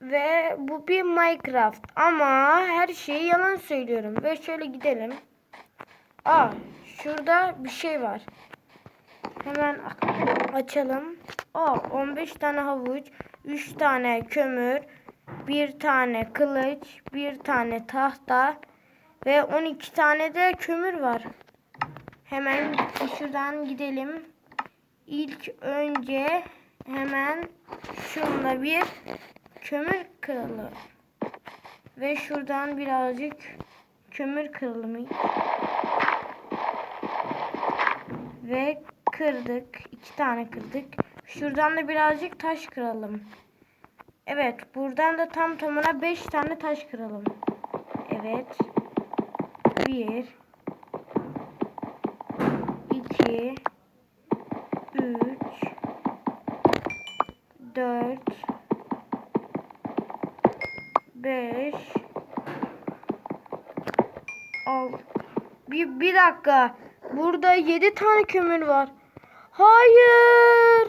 Ve bu bir Minecraft ama her şeyi yalan söylüyorum. Ve şöyle gidelim. Aa şurada bir şey var. Hemen açalım. Aa 15 tane havuç, 3 tane kömür, bir tane kılıç, bir tane tahta ve 12 tane de kömür var. Hemen şuradan gidelim. İlk önce hemen şunla bir kömür kıralım. Ve şuradan birazcık kömür kıralım. Ve kırdık. iki tane kırdık. Şuradan da birazcık taş kıralım. Evet. Buradan da tam tamına beş tane taş kıralım. Evet. Bir. iki, Üç. Dört. Beş. Al. Bir, bir dakika. Burada yedi tane kömür var. Hayır.